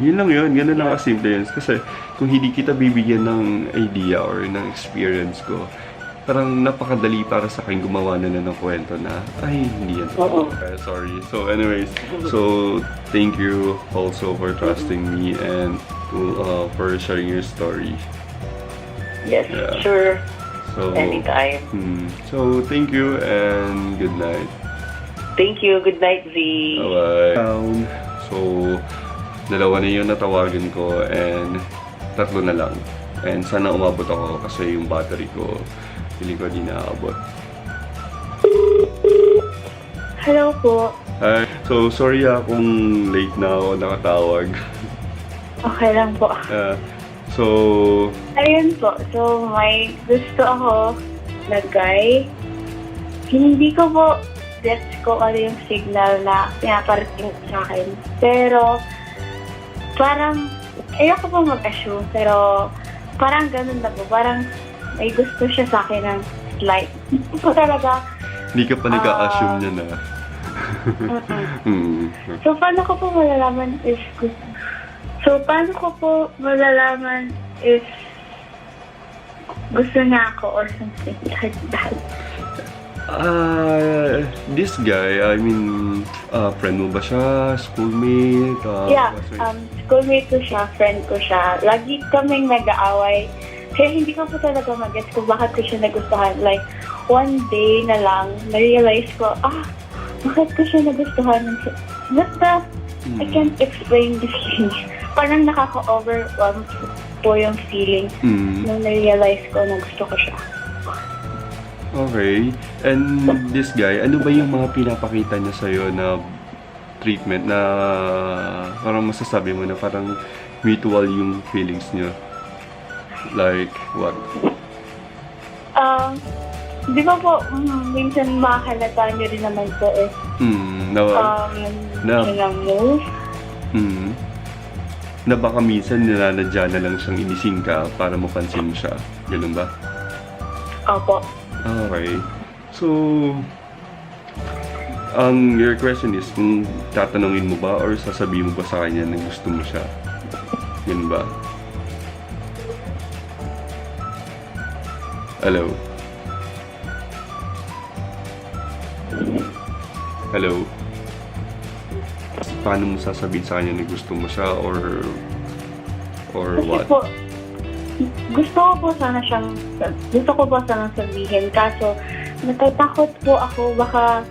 yun lang yun. Ganun lang kasimple yun. Kasi kung hindi kita bibigyan ng idea or ng experience ko, parang napakadali para sa akin gumawa na lang ng kwento na, ay, hindi yan. Oo. Uh, sorry. So anyways, so thank you also for trusting me and to, uh, for sharing your story. Yes, Yeah. sure. So, Anytime. hmm, so thank you and good night. Thank you. Good night, Z. Bye-bye. So, dalawa na yung natawagan ko and tatlo na lang. And sana umabot ako kasi yung battery ko, hindi ko di naabot. Hello po. Hi. So, sorry ah kung late na ako nakatawag. Okay lang po. Ah, so, Ayun po. So, may gusto ako na guy. Hindi ko po gets ko ano yung signal na pinaparating sa akin. Pero, parang, ayoko po mag-assume. Pero, parang ganun na po. Parang, may gusto siya sa akin ng slight. Hindi ko talaga, hindi ka pa nag-a-assume niya na. Hmm. So, paano ko po malalaman is gusto? So, paano ko po malalaman is gusto niya ako or something like that? Ah, this guy, I mean, ah, friend mo ba siya? Schoolmate? Ah, yeah, um, schoolmate ko siya, friend ko siya. Lagi kaming nag-aaway. Kaya hindi ko po talaga mag-gets kung bakit ko siya nagustuhan. Like, one day na lang, na-realize ko, ah, bakit ko siya nagustuhan? Basta, I Hmm. can't explain the feeling. Parang nakaka-overwhelm po yung feeling Hmm. nung na-realize ko na gusto ko siya. Okay. And this guy, ano ba yung mga pinapakita niya sa'yo na treatment na parang masasabi mo na parang mutual yung feelings niyo? Like, what? Um, di ba po, mm, minsan makahalata niyo rin naman po eh. Hmm, na, Um, Na- silang move. hmm, na baka minsan nilaladya na lang siyang inising ka para mapansin mo siya. Ganun ba? Opo. Okay. So, ang your question is kung tatanungin mo ba or sasabihin mo ba sa kanya na gusto mo siya? Yun ba? Hello? Hello? Paano mo sasabihin sa kanya na gusto mo siya or or Kasi what? po, gusto ko po sana siyang, gusto ko po sana sabihin. Kaso, natatakot po ako baka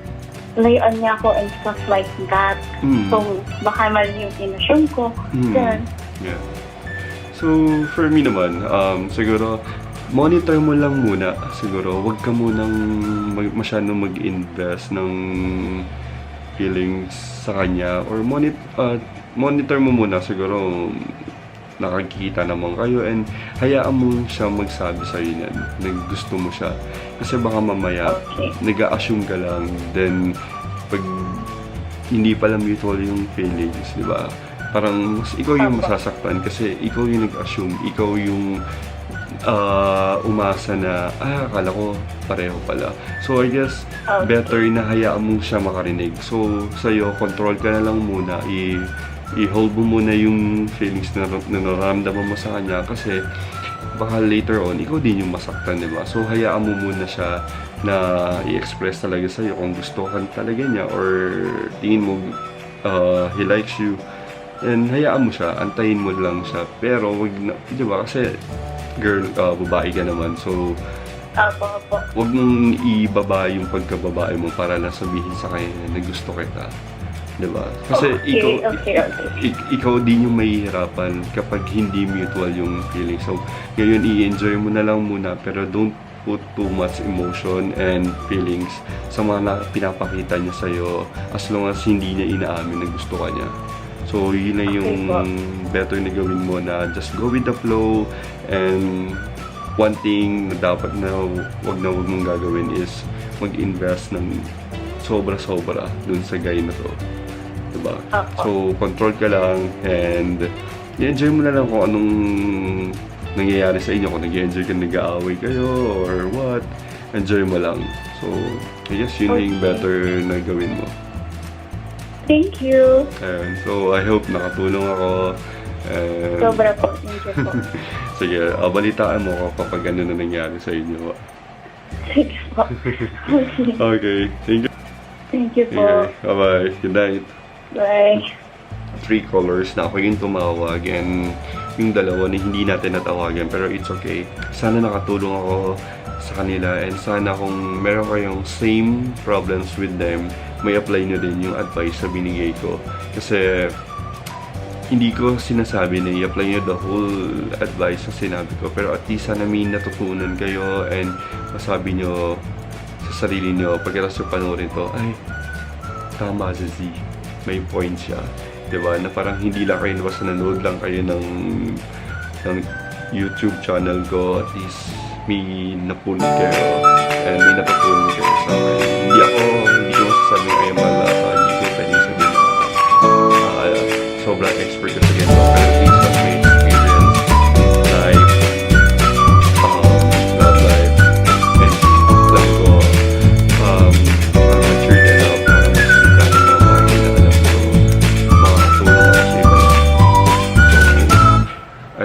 layuan niya ako and stuff like that. Hmm. So, baka mali yung inasyon ko. Hmm. Ganun. Yeah. So, for me naman, um, siguro, monitor mo lang muna. Siguro, wag ka munang mag, masyadong mag-invest ng feelings sa kanya. Or monit, uh, monitor mo muna. Siguro, nakikita naman kayo and hayaan mo siya magsabi sa iyo niyan na gusto mo siya. Kasi baka mamaya, Okay. nag-a-assume ka lang, then pag hindi pala mutual yung feelings, di ba? Parang mas ikaw yung masasaktan kasi ikaw yung nag-assume, ikaw yung ah, umasa na, ah, akala ko pareho pala. So, I guess, Okay. better na hayaan mo siya makarinig. So, sa'yo, control ka na lang muna, i- i-hold mo muna yung feelings na, na nararamdaman mo sa kanya kasi baka later on, ikaw din yung masaktan, di ba? So, hayaan mo muna siya na i-express talaga sa'yo kung gusto ka talaga niya or tingin mo uh, he likes you. And hayaan mo siya, antayin mo lang siya. Pero, wag na, di ba? Kasi, girl, uh, babae ka naman. So, Opo, opo. wag mong ibaba yung pagkababae mo para lang sabihin sa kanya na gusto kita. 'Di ba? Kasi Okay, ikaw okay, okay. ik- ikaw din yung mahihirapan kapag hindi mutual yung feeling. So, ngayon i-enjoy mo na lang muna pero don't put too much emotion and feelings sa mga na pinapakita niya sa'yo as long as hindi niya inaamin na gusto ka niya. So, yun na yung better na gawin mo na just go with the flow and one thing na dapat na wag na wag mong gagawin is mag-invest ng sobra-sobra dun sa guy na to. Diba? So, control ka lang and i-enjoy mo na lang kung anong nangyayari sa inyo. Kung nag-enjoy ka, nag-aaway kayo or what. Enjoy mo lang. So, I guess yun na yung Okay. better na gawin mo. Thank you. Ayan. So, I hope nakatulong ako. And, Sobra po. Thank you po. Sige, uh, balitaan mo ako kapag ano na nangyari sa inyo. Sige po. Okay, thank you. Thank you po. Okay, bye-bye. Good night. Bye. three colors na ako yung tumawag and yung dalawa na hindi natin natawagan pero it's okay. Sana nakatulong ako sa kanila and sana kung meron kayong same problems with them, may apply nyo din yung advice na binigay ko. Kasi hindi ko sinasabi na i-apply nyo the whole advice na sinabi ko pero at least sana may natutunan kayo and masabi nyo sa sarili nyo pagkatapos yung panoorin to, ay, tama si Z. May point siya. ba Na parang hindi lang kayo basta nanood lang kayo ng, ng YouTube channel ko. At least may napunin kayo. And may natutunan kayo sa akin. Hindi ako, hindi ko masasabing kayo malasa. Hindi ko pwede sabihin na ah, sobrang expert ko sa ganito. Pero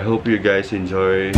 hope you guys enjoy